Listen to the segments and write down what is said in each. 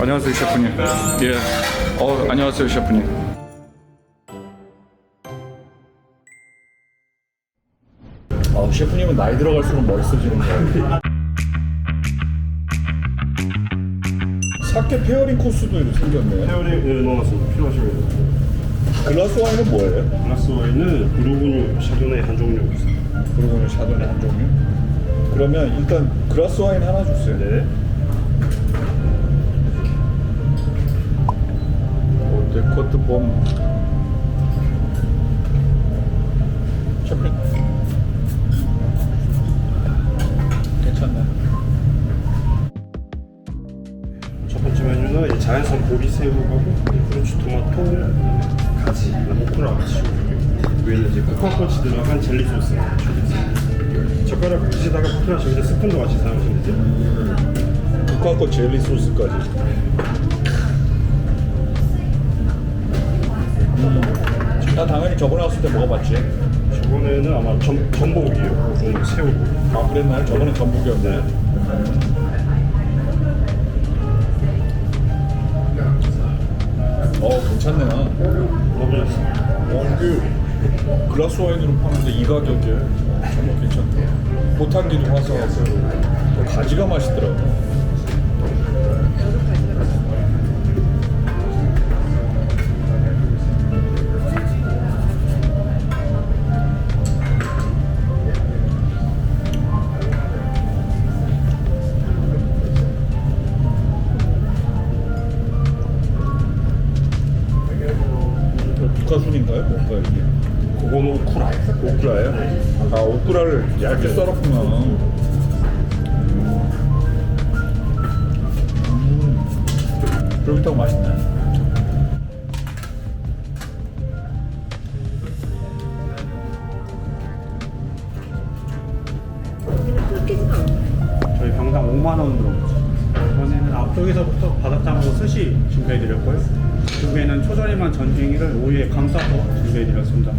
안녕하세요 셰프님. 예. 어 안녕하세요 셰프님. 아, 셰프님은 나이 들어갈수록 멋있어지는 거야. 사케 페어링 코스도 이렇게 생겼네. 페어링 네, 넣어놨습니다. 필요하시면 글라스 와인은 뭐예요? 글라스 와인은 브루그뉴 샤도네 한 종류. 그러고는 샤도네 한 종류. 그러면 일단 글라스 와인 하나 주세요. 네. 봄. 셰프님. 괜찮네. 첫 번째 메뉴는 이 자연산 보리새우하고 후르츠 토마토, 가지, 오크라 같이 위에는 이제 코코넛이 들어간 젤리 소스. 젓가락 드시다가 불편하시면 이제 스푼도 같이 사용하시면 되죠. 국화꽃 젤리 소스까지. 당연히 저번에 왔을 때 먹어봤지. 저번에는 아마 전, 전복이에요. 오늘 새우. 아 그랬나요? 저번에 전북이었네. 어 괜찮네. 먹어보셨어요? 어 이게 글라스 와인으로 파는데 이 가격에 정말 괜찮다. 보탄기도 화사하고 또 가지가 맛있더라고. 뭔가 이게? 그거는 오크라. 오크라예요? 아 오크라를 얇게 썰었구나. 음. 그렇다고 맛있네. 초절임한 전갱이를 오이에 감싸서 준비해드렸습니다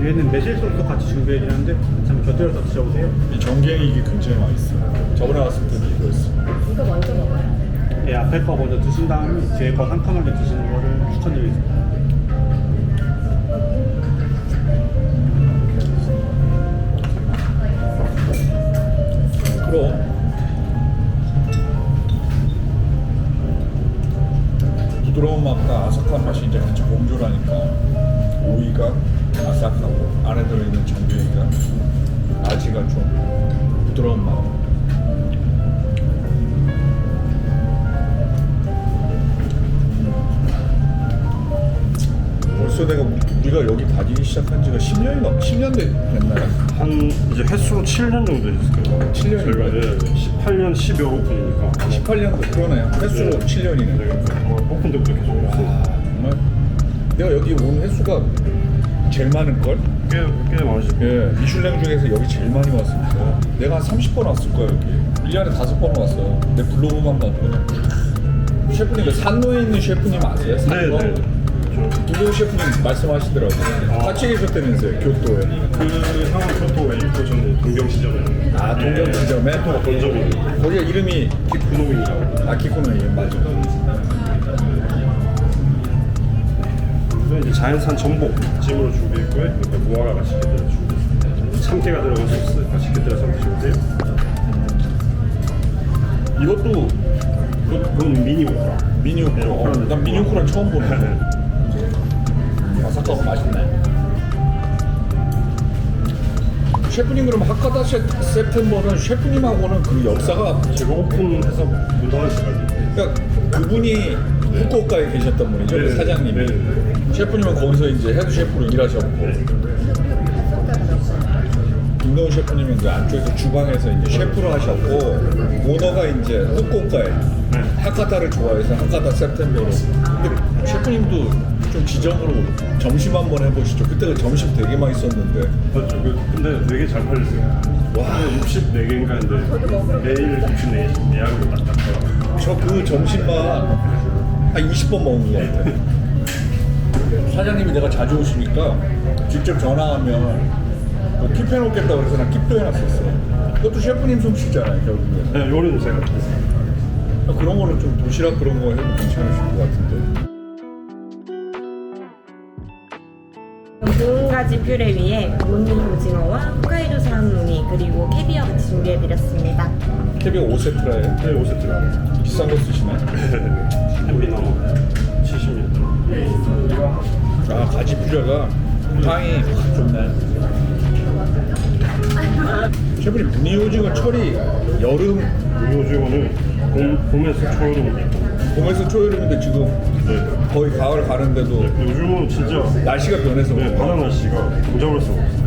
위에는 매실 소스 같이 준비해드렸는데 참 곁들여서 드셔보세요 이 전갱이 이게 굉장히 맛있어. 저번에 왔을 때도 이거였어. 이거 먼저 먹어요? 예, 앞에 거 먼저 드신 다음에 뒤에 거 상큼하게 드시는 거를 추천드리겠습니다 그럼 부드러운 맛과 아삭한 맛이 이제 같이 공존하니까 오이가 아삭하고 안에 들어있는 전갱이가 아지가 좀 부드러운 맛. 벌써 내가 우리가 여기 다니기 시작한 지가 10년이 넘 10년 됐나요? 한 이제 횟수로 7년 정도 됐을 거예요. 7 년이요? 저희가 예, 18년 10여 오픈이니까 18년도 그러네요. 횟수로 네. 7년이네. 네, 뭐 오픈 때부터 계속 있어요. 아, 정말 내가 여기 온 횟수가 제일 많을 걸? 꽤, 꽤 많으시고 예, 미슐랭 중에서 여기 제일 많이 왔습니다. 내가 한 30번 왔을 거야 여기. 1년에 다섯 번 왔어. 내 블로그만 봐도 그냥 셰프님 그 산로에 있는 셰프님 아세요? 산로? 네 네 김동우 셰프님 말씀하시더라고요. 같이 계셨다면서요 교토에. 그 형은 교토에 있고 저는 동경시장에. 아 동경 지점에? 또 본점이. 거기가 이름이 기쿠노입니다 아키코노예요. 맞아. 이제 자연산 전복 찜으로 준비했고요. 이렇게 무화과 같이 곁들여 준비했습니다. 참깨가 들어간 소스 같이 곁들여서 드시면 이것도 그건 미니 오크라. 미니 우쿠라. 어, 난 미니 우쿠라는 처음 보네. 아삭하고 맛있네. 셰프님 그럼 하카다 세, 세프템버는 셰프님하고는 그 역사가 제가 오픈해서 문 닫을 때까지 그러니까 그분이 후쿠오카에 계셨던 분이죠 그 네. 사장님이 네, 네. 셰프님은 거기서 이제 헤드 셰프로 일하셨고 김동훈 셰프님은 그 안쪽에서 주방에서 이제 셰프로 하셨고 오너가 이제 후쿠오카에 네. 하카타를 좋아해서 하카타 세프템버로 근데 셰프님도 좀 지점으로 점심 한번 해보시죠 그때가 점심 되게 맛있었는데 맞죠 그- 근데 되게 잘 팔렸어요 와. 64개인가 했는데 매일 64개 예약으로 딱 잡혀요 저 그 점심만 한 20번 먹은 것 같아요. 사장님이 내가 자주 오시니까 직접 전화하면 뭐 킵 해 놓겠다 그래서 난 킵도 해놨었어. 그것도 셰프님 솜씨잖아요, 결국에. 네, 요리는 제가 했어요 그런 거는 좀 도시락 그런 거 해도 괜찮으실 것 같은데. 두 가지 퓨레 위에 무늬 오징어와 홋카이도 산무늬 그리고 캐비어 같이 준비해드렸습니다. 캐비어 5세트라에 네, 5세트가 비싼 거 쓰시네. 햄비 넘어 70년. 아 가지 퓨레가 향이 확 좋네. 셰프님 무늬 오징어 철이 여름 이 오징어는 봄, 봄에서 초여름 봄에서 초여름인데 지금 네. 거의 가을 가는데도 요즘은 진짜 날씨가 변해서 네, 바다 날씨가 고잡을 수가 없어요.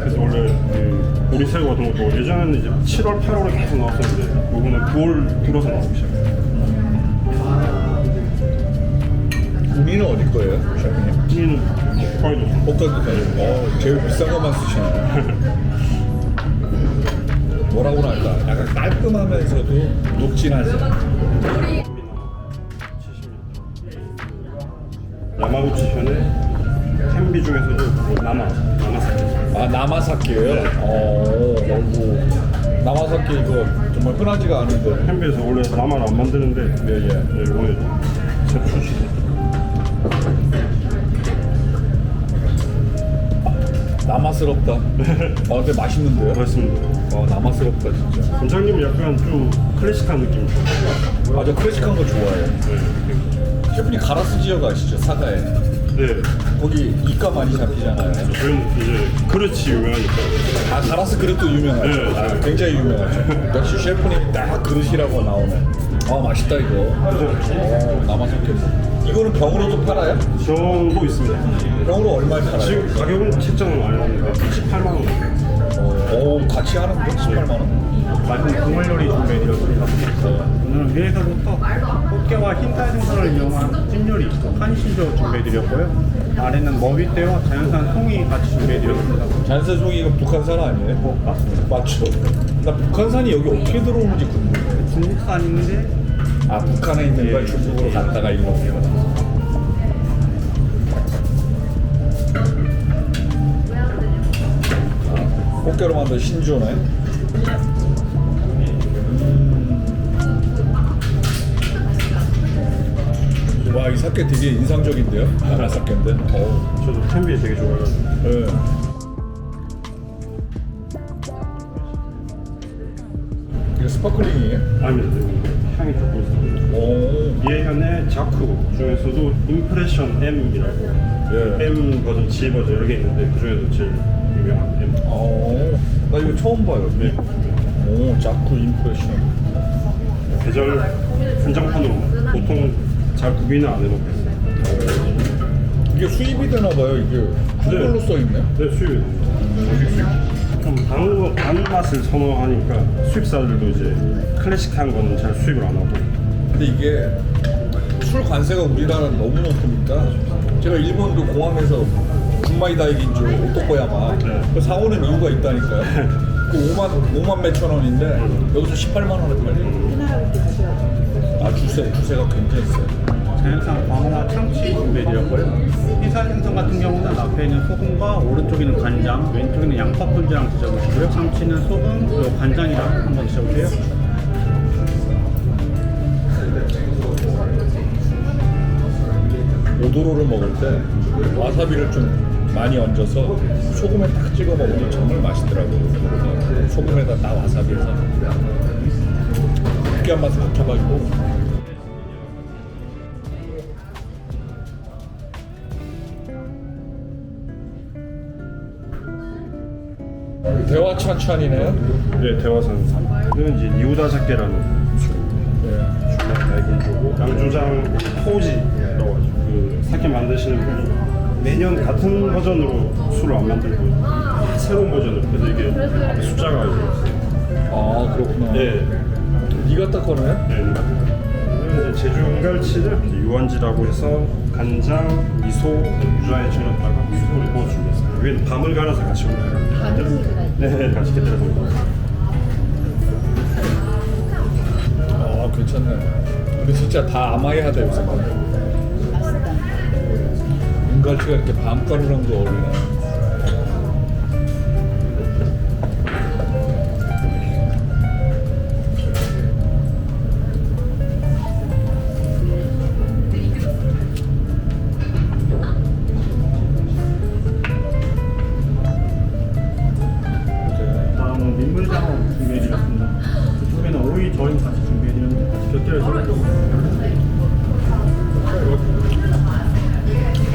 그래서 원래 그 보리새우 같은 것도 예전에는 이제 7월, 8월에 계속 나왔었는데 요거는 9월 들어서 나오기 시작해요. 무늬는 어디 거예요, 셰프님? 찌는 홋카이도 볶아도 돼요. 어, 제일 비싼 것만 쓰시네. 뭐라고나 할까? 깔끔하면서도 녹진하죠. 야마구치 현의 햄비 중에서도 그 남아, 남아사키. 아 나마사키예요? 네. 어, 어이구. 나마사키 이거 정말 흔하지가 않은데. 햄비에서 원래 남아를 안 만드는데 예, 예. 네, 이번에 새로 출시 남아스럽다. 아 근데 맛있는데요? 그렇습니다. 어, 남아스럽다 진짜. 원장님 약간 좀 클래식한 느낌 좋아요. 맞아 클래식한 거 좋아해요. 네. 셰프님 가라스 지역 아시죠? 사가에. 네. 거기 이가 많이 잡히잖아요. 저희는 이제 그릇이 유명하니까. 아 가라스 그릇도 유명하죠. 네, 아, 네. 굉장히 유명하죠. 역시 셰프님이 딱 그릇이라고 나오네. 아 맛있다 이거. 어, 남아사키. 이거는 병으로도 팔아요? 저도 있습니다. 병으로 얼마에 팔아요? 지금 가격은 책정은 안 했는데 18만 원. 어, 오 같이 하는데 18만 원? 맛있는 국물 요리 준비해드렸습니다. 오늘은 위에서부터 꽃게와 흰살 생선을 이용한 찜요리, 한신조 준비해드렸고요. 아래는 머위대와 자연산 송이 같이 준비해드렸습니다. 잔세송이 이거 북한산 아니에요? 어, 맞습니다. 맞죠. 나 북한산이 여기 어떻게 들어오는지 궁금해. 중국산인데 아 북한에 있는 걸 중국으로 갔다가 일로 온 거다. 아, 꽃게로 만든 신조네. 음. 와, 이 사케 되게 인상적인데요? 나나 사케인데. 어, 저도 캔비 되게 좋아해가지고. 네. 이거 스파클링이에요? 아닙니다. 향이 조금 있어요. 오, 이해현의 자쿠 중에서도 임프레션 M이라고 예. M 버전, G 버전 개 있는데 그 중에서 제일 유명한 M. 어, 나 이거 처음 봐요. 네. 오, 자쿠 임프레션. 계절 한정판으로 보통 잘 구비는 안 해놓고 있어요. 이게 수입이 되나 봐요. 이게 한글로 써 있네. 네, 수입. 좀 단 단맛을 선호하니까 수입사들도 이제 클래식한 거는 잘 수입을 안 하고 근데 이게 술 관세가 우리나라는 너무 높으니까 제가 일본도 공항에서 군마이 다이긴주 오토코야마 네. 사오는 이유가 있다니까요. 그 5만 5만 몇천 원인데 여기서 18만 원에 팔려요. 아 주세 주세가 굉장히 세요. 자연산 광어와 참치 준비해드렸고요. 흰살 생선 같은 경우는 앞에 있는 소금과 오른쪽에는 간장, 왼쪽에는 양파 푼지랑 드셔보시고요. 참치는 소금 그리고 간장이랑 한번 드셔보세요. 오도로를 먹을 때 와사비를 좀 많이 얹어서 소금에 딱 찍어 먹으면 정말 맛있더라고요. 소금에다 딱 와사비 해서 느끼한 맛을 합쳐가지고 대화 찬찬이네요. 네, 대화산 이건 이제 니우다사케라는 술입니다. 주말 달긴주고 양조장 포우지라고 하죠. 그 사케 만드시는 분이 매년 같은 버전으로 술을 안 만들고 새로운 버전을 그래서 이게 숫자가 이제 아 그렇구나. 네. 네가 딱 거네. 네. 이제 제주 은갈치를 이제 유한지라고 해서 간장, 미소, 유자에 절였다가 수분을 부어 준비했어요. 위에 밤을 갈아서 같이 올려요. 네, 같이 곁들여서 먹어요. 아 괜찮네. 근데 진짜 다 아마이하다 요새. 은갈치가 이렇게 밤가루랑도 어울리네. 민물장어 준비해드렸습니다. 그쪽에는 오이 저임 같이 준비해드렸는데 같이 곁들여서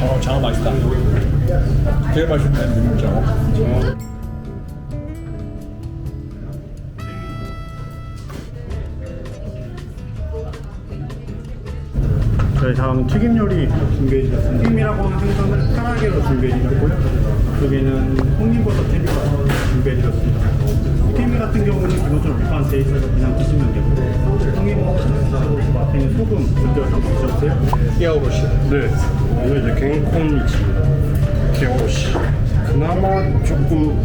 어 장어 맛있다. 제일 맛있네 민물장어. 저희 다음 튀김 요리 준비해드렸습니다. 튀김이라고 하는 생선을 카라게로 준비해드렸고요. 이쪽에는 홍림버섯 튀김 준비해드렸습니다. 튀김 같은 경우는 기본적으로 돼 있어서 그냥 드시면 되고 앞에 있는 소금 곁들여서 한번 드셔보세요. 끼아오로시. 네. 이거 이제 갱콘이지. 개오시. 그나마 조금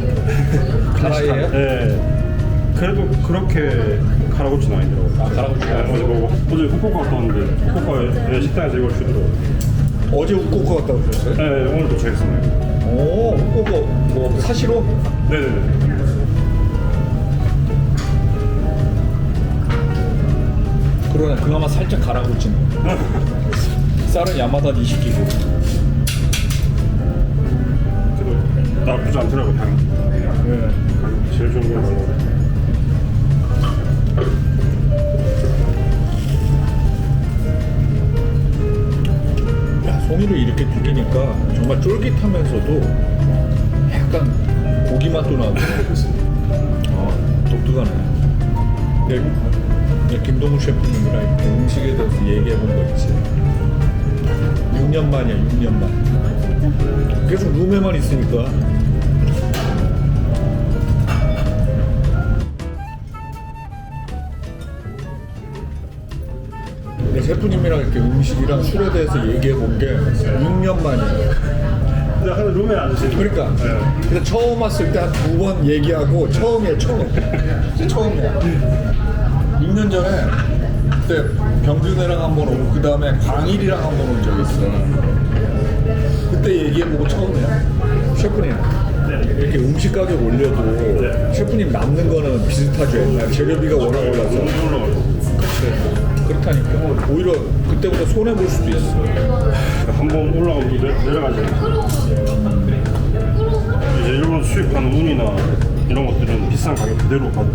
가라이에요? 네. 그래도 그렇게 가라고치는 아니더라고요. 아, 가라고치. 네, 어제 뭐 어제 후쿠오카 갔다 왔는데 후쿠오카에 식당에서 이걸 주더라고요. 어제 후쿠오카 갔다 오셨어요? 네, 오늘 도착했습니다. 오 후쿠오카 뭐 사시로? 네네네. 그러네 그나마 살짝 가라고치네. 쌀은 야마다 니시키고. 그래도 나쁘지 않더라고요, 향이. 네. 가격 제일 좋은 게? 야, 송이를 이렇게 튀기니까 정말 쫄깃하면서도 약간 고기 맛도 나고 어, 독특하네. 근데, 근데 김동우 셰프님이랑 이렇게 음식에 대해서 얘기해 본 거 있지. 6년 만이야, 6년 만. 계속 룸에만 있으니까. 근데 셰프님이랑 이렇게 음식이랑 술에 대해서 얘기해 본 게 6년 만이에요. 근데 하나 룸에 안 드시는 그러니까. 근데 처음 왔을 때 한 두 번 얘기하고 처음이에요, 처음. 진짜 처음이야. 6년 전에 그때 병준이랑 한 번 오고 그 다음에 광일이랑 한 번 온 적이 있어. 그때 얘기해보고 처음이야. 셰프님. 이렇게 음식 가격 올려도 셰프님 남는 거는 비슷하죠. 재료비가 워낙 올라서. 그렇다니까. 오히려 그때보다 손해 볼 수도 있어. 한번 올라가면 또 내, 내려가잖아요. 이제 일본 수입하는 운이나 이런 것들은 비싼 가격 그대로 가도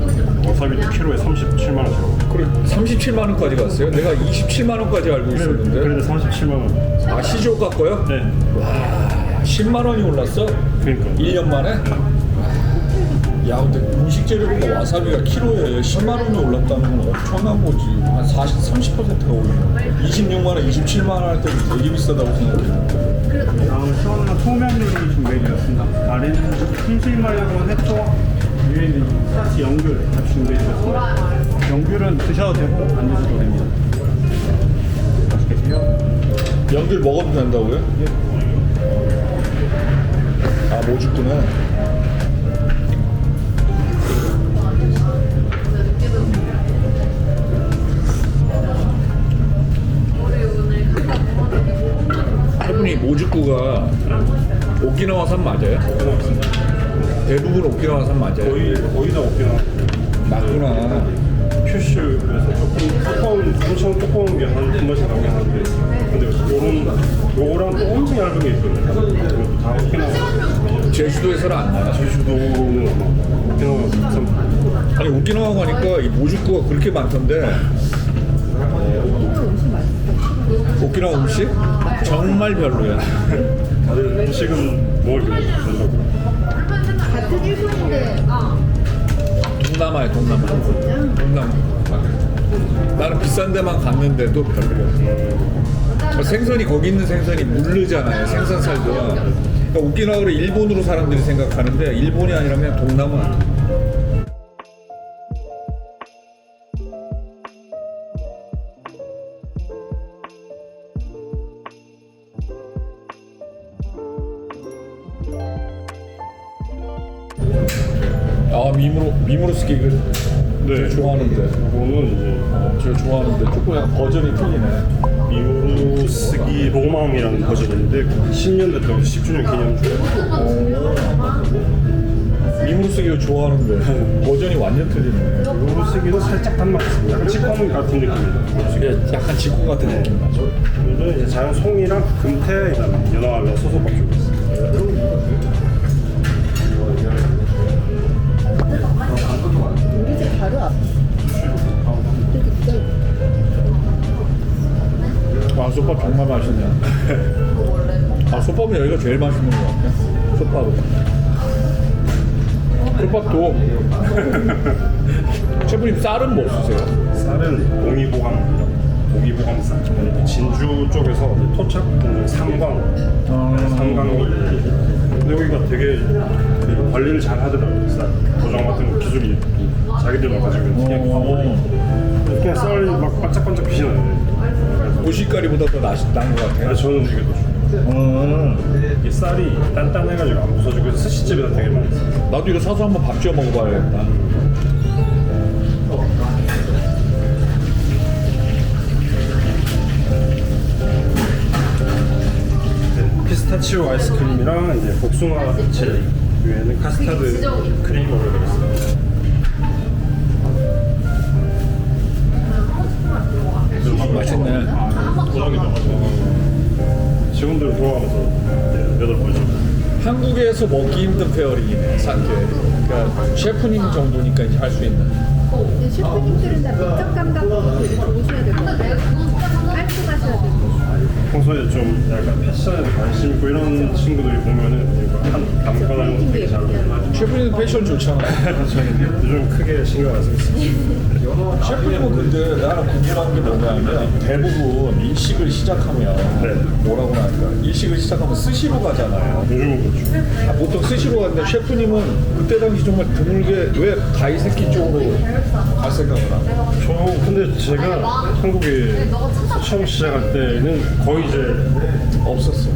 와사비도 키로에 37만 원짜리. 그래 37만 원까지 갔어요? 내가 27만 원까지 알고 있었는데. 그래도 37만 원. 아 시조가 거요? 네. 와 10만 원이 올랐어? 그러니까. 1년 만에? 야 근데 음식 재료보다 와사비가 키로에 10만 원이 올랐다는 건 엄청난 거지 한 40, 30%가 오르는 거야 26만 원, 27만 원 할 때도 되게 비싸다고 생각했는데 다음 시원한 소면 요리 준비해드렸습니다. 아래는 심실마요건 해초, 위에는 스타치 연귤 같이 준비해드렸습니다. 연귤은 드셔도 되고 안 드셔도 됩니다. 맛있게 드세요. 연길 먹어도 된다고요? 아 모죽구나 해분이 모죽구가 오키나와산 맞아요? 대부분 오키나와산 맞아요? 거의 거의 다 오키나와. 맞구나 큐슈에서 조금 두꺼운 엄청 두꺼운 게 한두 번씩 나오긴 하는데 근데 요런 요거랑 또 엄청 얇은 게 있거든요. 다 오키나와. 제주도에서는 안 나요 제주도는 아마 오키나와 참 아니 오키나와 가니까 이 모죽구가 그렇게 많던데 오키나와 음식? 정말 별로야. 다들 음식은 게 된다고. 같은 일본인데 동남아야 동남아. 동남아. 나는 비싼 데만 갔는데도 별로야. 어, 생선이 거기 있는 생선이 물르잖아요 생선살도. 그러니까 오키나와를 일본으로 사람들이 생각하는데 일본이 아니라 그냥 동남아 아 스키 이거 제가 좋아하는데 요거는 이제 어, 제가 좋아하는데 조금 약간 버전이 틀리네 쓰기 로망이라는 버전인데 10년 됐다고 10주년 기념 중. 미무로 스기를 좋아하는데 버전이 완전 틀리네 미우루 쓰기는 살짝 단맛 있습니다. 약간 치권 같은. 이게 약간 직구 같은 느낌 나죠 오늘은 이제 자연 송이랑 금태 그다음에 연어하고 소소밥 주고 있습니다. 바로 앞. 아, 소밥 정말 맛있네. 아, 솥밥은 여기가 제일 맛있는 것 같아. 솥밥은. 솥밥도. 채부님 쌀은 뭐 쓰세요? 쌀은 공이보강, 공이보강산. 그러니까 진주 쪽에서 토착, 그 삼광, 아. 삼광. 근데 여기가 되게 그 관리를 잘 하더라고요. 쌀 도장 같은 거 기술이 또 자기들만 가지고 있는 특이하게 어, 그냥 쌀이 막 반짝반짝 빛이 나요. 고시가리보다 더 맛이 난것 같아요. 그래서 저는 이게 더 좋아요. 음, 이게 쌀이 단단해가지고 안 부서지고 그래서 스시집에다 되게 많이 써요 나도 이거 사서 한번 밥 지어 먹어봐야겠다. 피스타치오 아이스크림이랑 이제 복숭아 젤리 위에는 카스타드 크림으로 들어있어요 맛있네. 도장이 나가지고 직원들 돌아가면서 이제 여덟 번째 한국에서 먹기 힘든 페어링이네, 사케. 그러니까 셰프님 정도니까 이제 할 수 있는. 근데 셰프님들은 다 감각도 되게 좋으셔야 되고 깔끔하셔야 되고 평소에 좀 약간 패션에 관심 있고 이런 친구들이 보면은 담가놓으면 되게 잘 어울려요 셰프님 패션 좋잖아요. 저는 요즘 크게 신경 안 쓰고 있어요 셰프님은 근데 나는 궁금한 게 뭐냐면 대부분 일식을 시작하면 네. 뭐라고 할까? 일식을 시작하면 스시로 가잖아요. 요즘은 그렇죠 아, 보통 스시로 가는데 셰프님은 그때 당시 정말 드물게 왜 가이세키 쪽으로 갈 생각을 하나요? 저 근데 제가 한국에 처음 시작할 때는 거의 이제 없었어.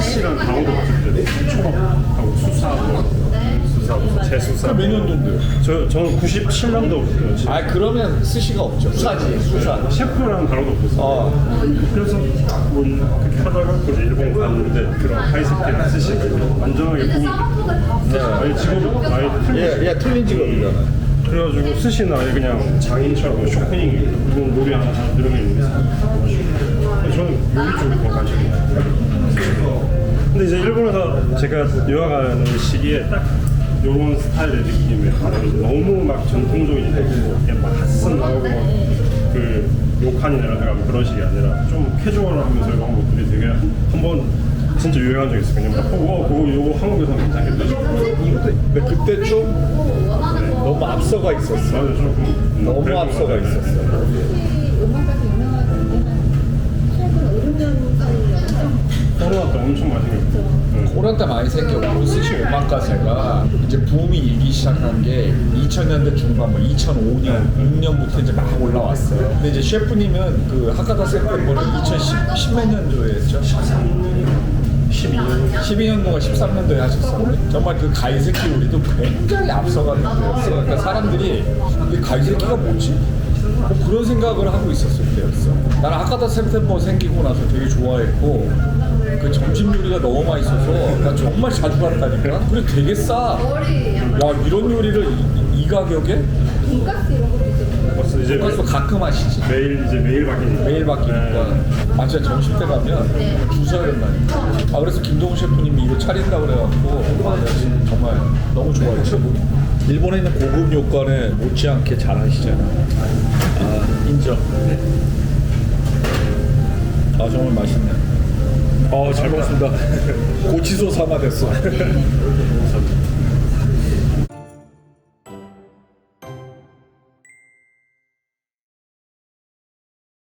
스시랑 강원도 갔을 때 초밥 하고 수사하고 수사하고 재수사 몇 년도인데요? 저 저는 97년도부터 아 그러면 스시가 없죠. 수사지, 수사. 셰프랑 다른 없었어요. 어, 그래서 뭐 그렇게 하다가 그 일본 갔는데 그런 하이스키랑 스시가 완전하게 붐이 네. 아니 직업이 아예 틀린 얘, 얘 틀린 직업이잖아 요. 그래가지고 스시는 아예 그냥 장인처럼 쇼핑 이런 놀이 하나 다 들어가 있는 게 저는 요리 쪽에 더 관심이 있어요. 근데 이제 일본에서 제가 유학 가는 시기에 딱 요런 스타일의 느낌이 가는 너무 막 전통적인 되고 막 핫선 나오고 막그 욕한이라든가 그런 식이 아니라 좀 캐주얼하면서 이런 것들이 되게 한 번 진짜 유행한 적이 있어요. 그냥 막 어, 그거 요거 한국에서 괜찮겠다. 근데 그때 좀 너무 앞서가 있었어. 맞아 조금 너무 그랬던 것 앞서가 같아요. 있었어. 코로나 때 엄청 많이 생겼고 코로나 때 많이 생겼고 스시 오마카세가 이제 붐이 일기 시작한 게 2000년대 중반 뭐 2005년 6년부터 이제 막 올라왔어요. 근데 이제 셰프님은 그 하카다 세프보는 2010몇 년도에 했죠? 12년 12년도가 13년도에 하셨어요. 정말 그 가이세키 요리도 굉장히 앞서가는 때였어요. 그러니까 사람들이 이 가이세키가 뭐지? 뭐 그런 생각을 하고 있었을 때였어. 나는 하카다 셉템버 생기고 나서 되게 좋아했고 그 점심 요리가 너무 맛있어서 나 정말 자주 갔다니까. 그리고 되게 싸. 야 이런 요리를 이, 이 가격에? 돈가스 이런 것도 벌써 이제 그래서 가끔 하시지. 매일 이제 매일 바뀌니까. 매일 바뀌니까. 아 진짜 점심 때 가면 줄 서야 된다니까. 아 그래서 김동훈 셰프님이 이거 차린다 그래갖고 아, 내가 지금 정말 너무 좋아했죠 일본에 있는 고급 요관에 못지않게 잘 하시잖아 아 인정. 아 정말 맛있네 어 잘 먹었습니다. 고치소 삼아 됐어